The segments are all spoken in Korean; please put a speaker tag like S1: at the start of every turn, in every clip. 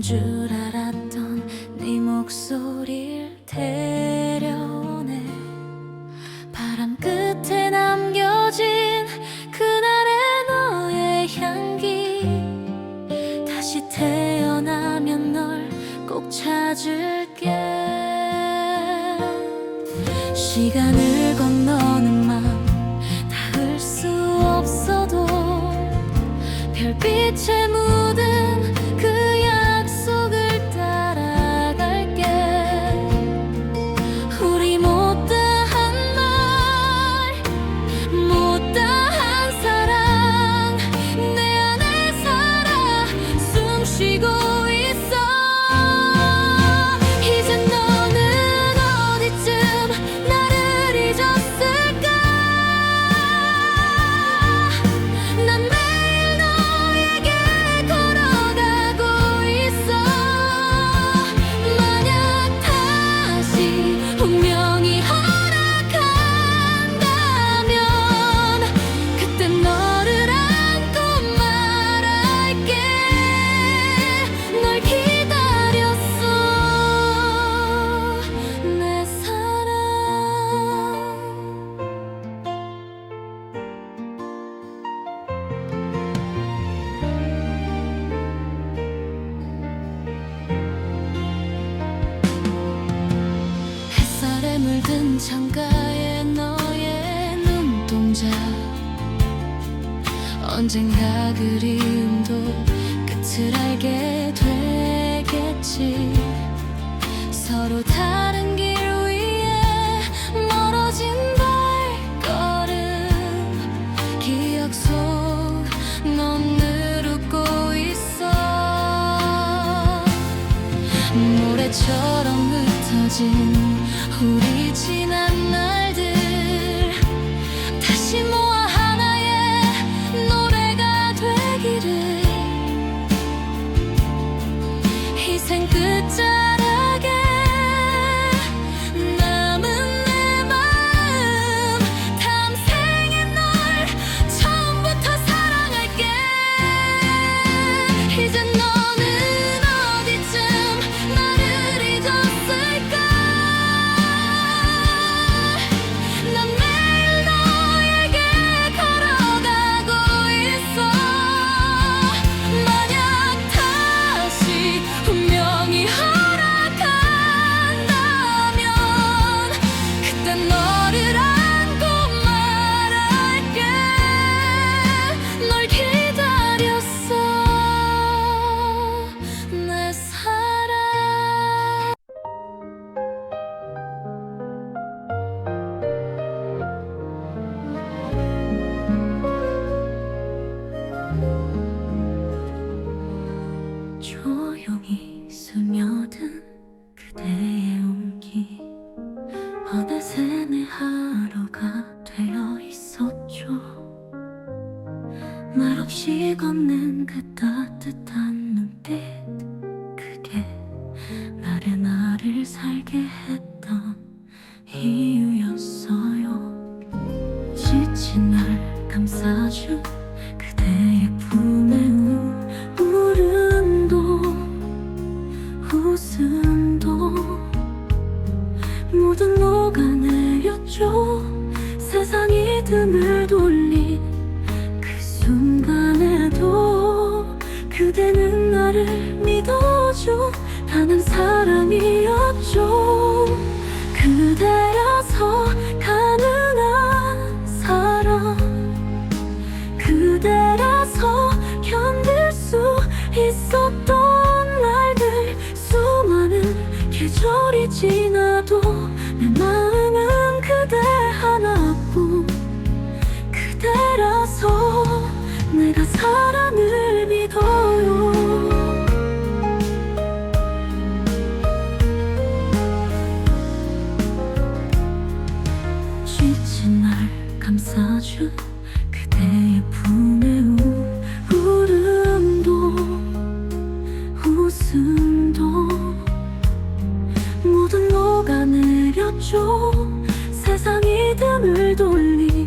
S1: 잊 사람이었죠. 그대를 멈췄죠 세상이 등을 돌리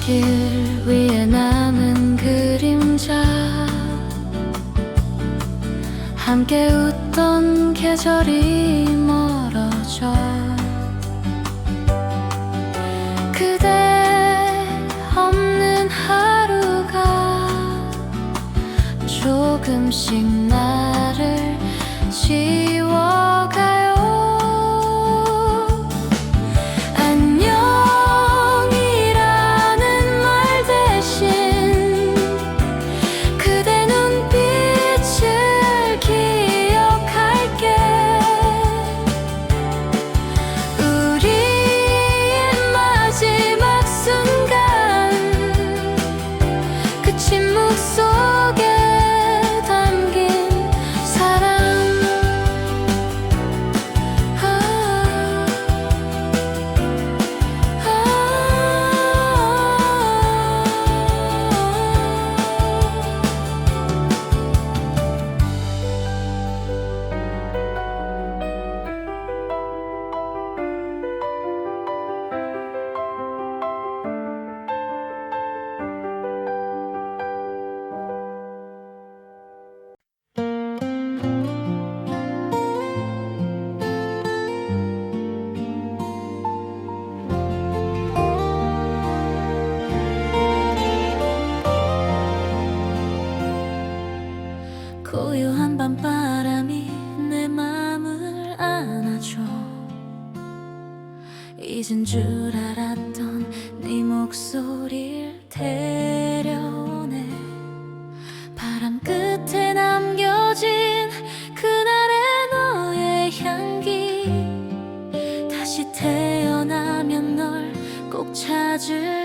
S1: 길 위에 남은 그림자. 함께 웃던 계절이 멀어져. 그대 없는 하루가 조금씩 나 고요한 밤바람이 내 마음을 안아줘. 잊은 줄 알았던 네 목소리를 데려오네. 바람 끝에 남겨진 그날의 너의 향기. 다시 태어나면 널 꼭 찾을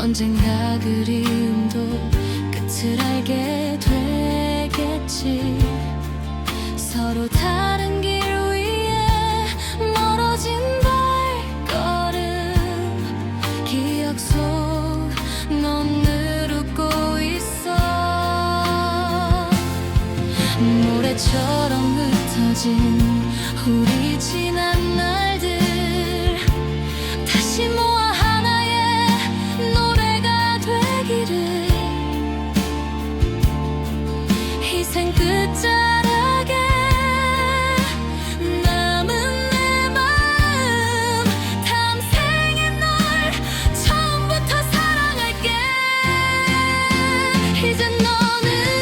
S1: 언젠가 그리움도 끝을 알게 되겠지. 이젠 너는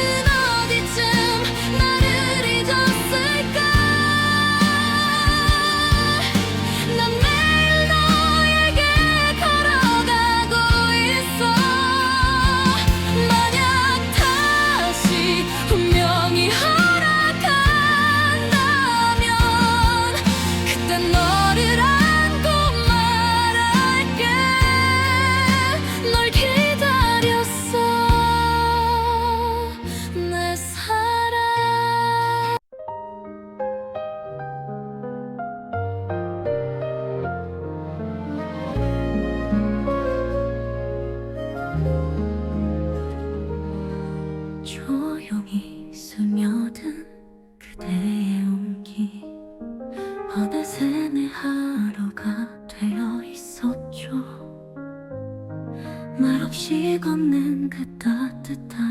S1: 나만의 하루가 되어 있었죠. 말없이 걷는 그 따뜻한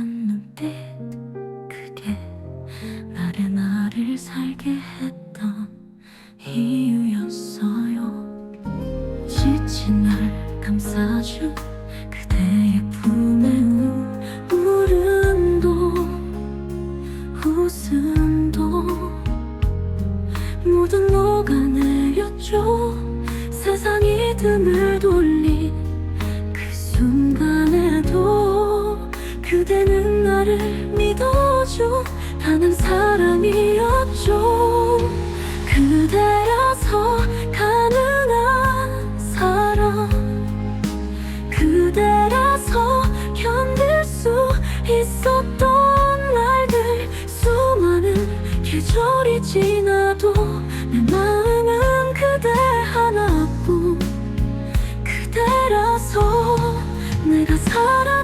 S1: 있었던 날들 수많은 계절이 지나도 내 마음은 그대 하나뿐. 그대라서 내가 살아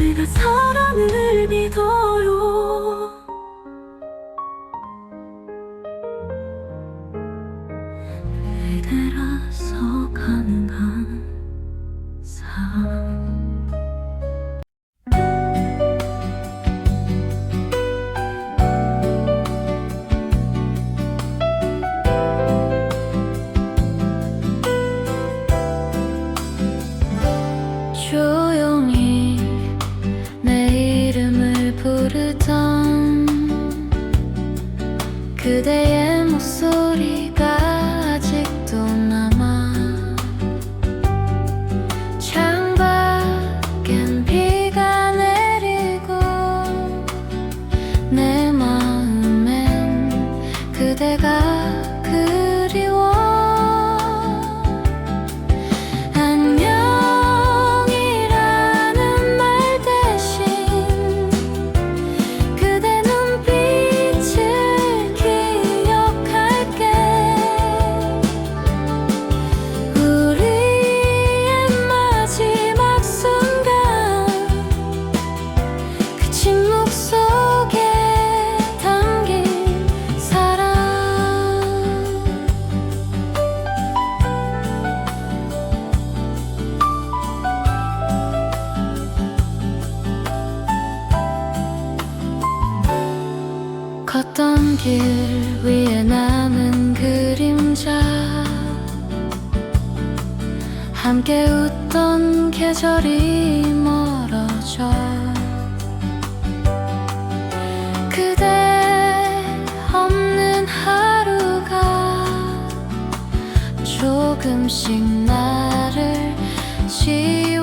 S1: 내가 사랑을 믿어요. 그대가 계절이 멀어져. 그대 없는 하루가 조금씩 나를 지워.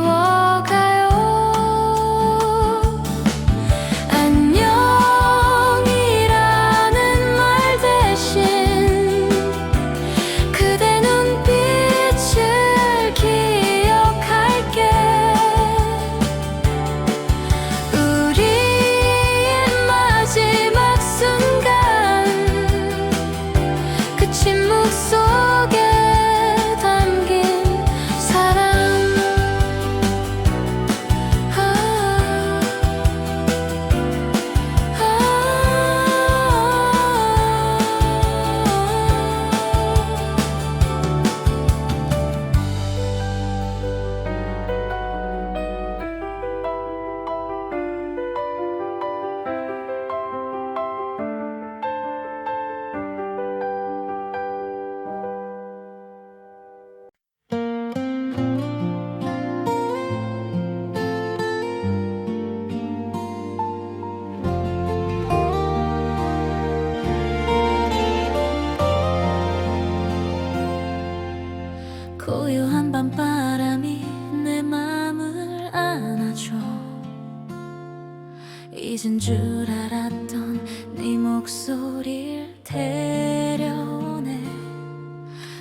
S1: 줄 알았던 네 목소리를 데려오네.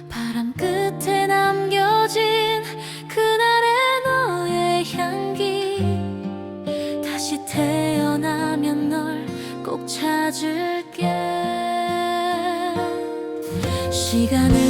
S1: 바람 끝에 남겨진 그날의 너의 향기. 다시 태어나면 널 꼭 찾을게. 시간을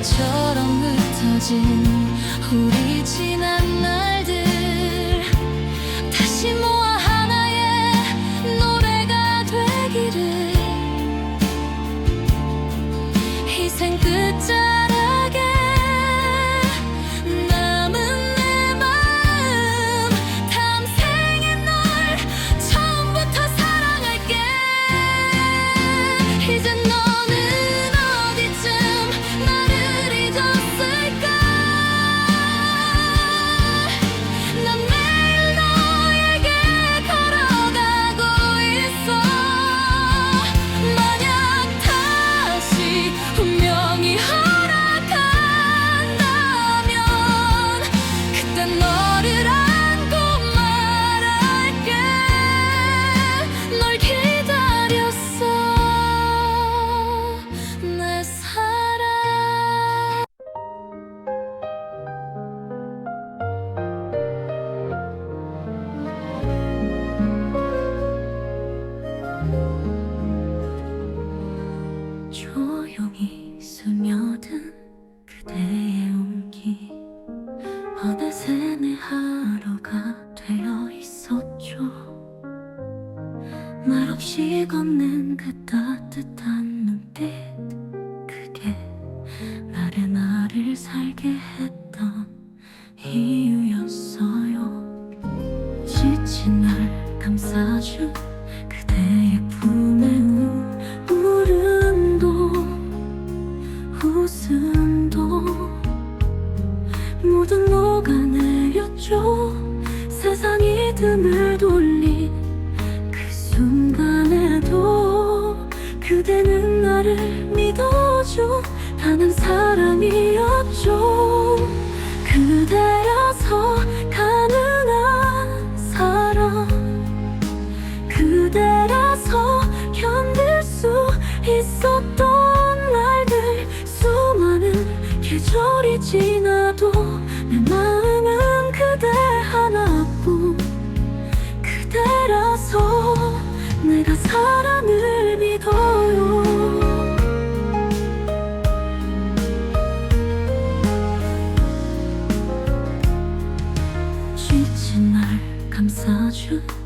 S1: 모래처럼 흩어진 우리 지난 날. 있죠. 세상이 등을 돌린 그 순간에도 그대는 나를 믿어줘. 하는 사람이었죠. ocean.